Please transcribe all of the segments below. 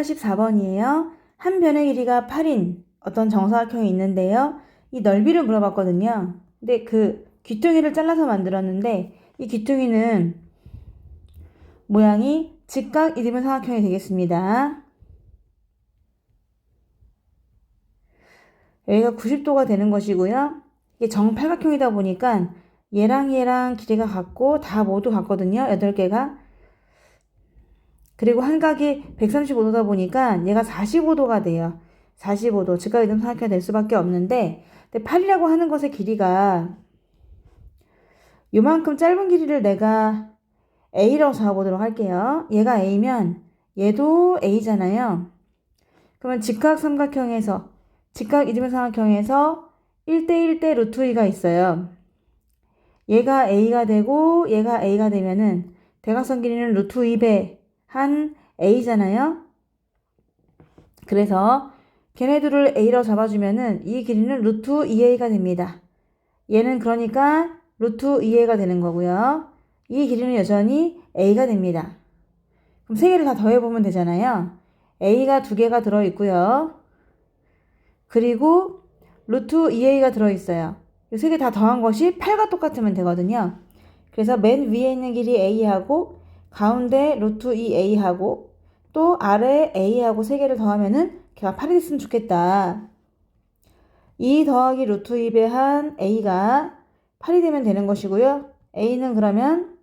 44번이에요. 한 변의 길이가 8인 어떤 정사각형이 있는데요. 이 넓이를 물어봤거든요. 근데 그 귀퉁이를 잘라서 만들었는데 이 귀퉁이는 모양이 직각 이등변 삼각형이 되겠습니다. 여기가 90도가 되는 것이고요. 이게 정팔각형이다 보니까 얘랑 얘랑 길이가 같고 다 모두 같거든요. 8개가. 그리고 한각이 135도다 보니까 얘가 45도가 돼요. 45도. 직각 이등 삼각형이 될 수밖에 없는데 근데 8이라고 하는 것의 길이가 요만큼 짧은 길이를 내가 A라고 잡아보도록 할게요. 얘가 A면 얘도 A잖아요. 그러면 직각 삼각형에서 직각 이등변 삼각형에서 1대 1대 루트 2가 있어요. 얘가 A가 되고 얘가 A가 되면은 대각선 길이는 루트 2배 한 A잖아요. 그래서 걔네들을 A라고 잡아주면은 이 길이는 루트 2A가 됩니다. 얘는 그러니까 루트 2A가 되는 거고요. 이 길이는 여전히 A가 됩니다. 그럼 세 개를 다 더해보면 되잖아요. A가 두 개가 들어있고요. 그리고 루트 2A가 들어있어요. 이 세 개 다 더한 것이 8과 똑같으면 되거든요. 그래서 맨 위에 있는 길이 A하고 가운데 루트 2A하고 또 아래 A하고 세 개를 더하면은 걔가 8이 됐으면 좋겠다. 2 더하기 루트 2배 한 A가 8이 되면 되는 것이고요. A는 그러면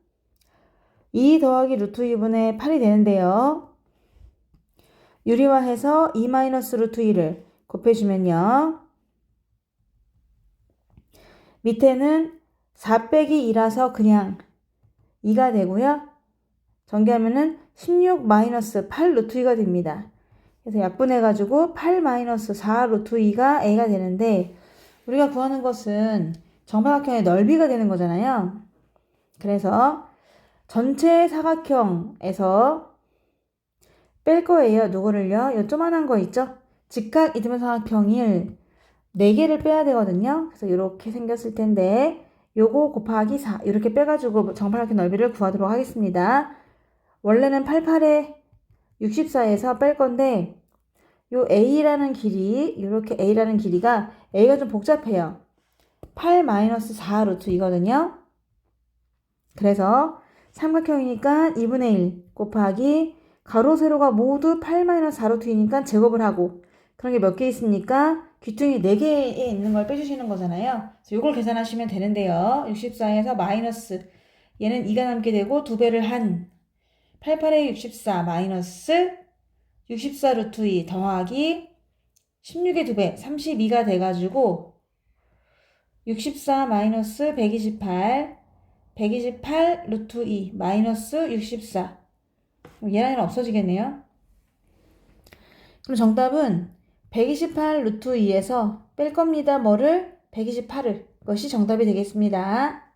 2 더하기 루트 2분의 8이 되는데요. 유리화해서 2 마이너스 루트 2를 곱해주면요. 밑에는 4 빼기 2라서 그냥 2가 되고요. 전개하면은 16 마이너스 8 루트 2가 됩니다. 그래서 약분해가지고 8 마이너스 4 루트 2가 A가 되는데 우리가 구하는 것은 정사각형의 넓이가 되는 거잖아요. 그래서 전체 사각형에서 뺄 거예요. 누구를요? 요 조만한 거 있죠? 직각 이등변 삼각형일 4개를 빼야 되거든요. 그래서 이렇게 생겼을 텐데 요거 곱하기 4 이렇게 빼가지고 정팔각형 넓이를 구하도록 하겠습니다. 원래는 88에 64에서 뺄 건데 요 A라는 길이 이렇게 A라는 길이가 A가 좀 복잡해요. 8 마이너스 4 루트 이거든요. 그래서 삼각형이니까 2분의 1 곱하기 가로 세로가 모두 8 마이너스 4 루트이니까 제곱을 하고 그런 게 몇 개 있으니까 귀퉁이 4개에 있는 걸 빼주시는 거잖아요. 그래서 이걸 계산하시면 되는데요. 64에서 마이너스 얘는 2가 남게 되고 2배를 한 88에 64 마이너스 64 루트 2 더하기 16의 2배 32가 돼가지고 64 마이너스 128 128 루트 2 마이너스 64 얘랑 얘랑 없어지겠네요. 그럼 정답은 128 루트 2에서 뺄 겁니다. 뭐를? 128을. 것이 정답이 되겠습니다.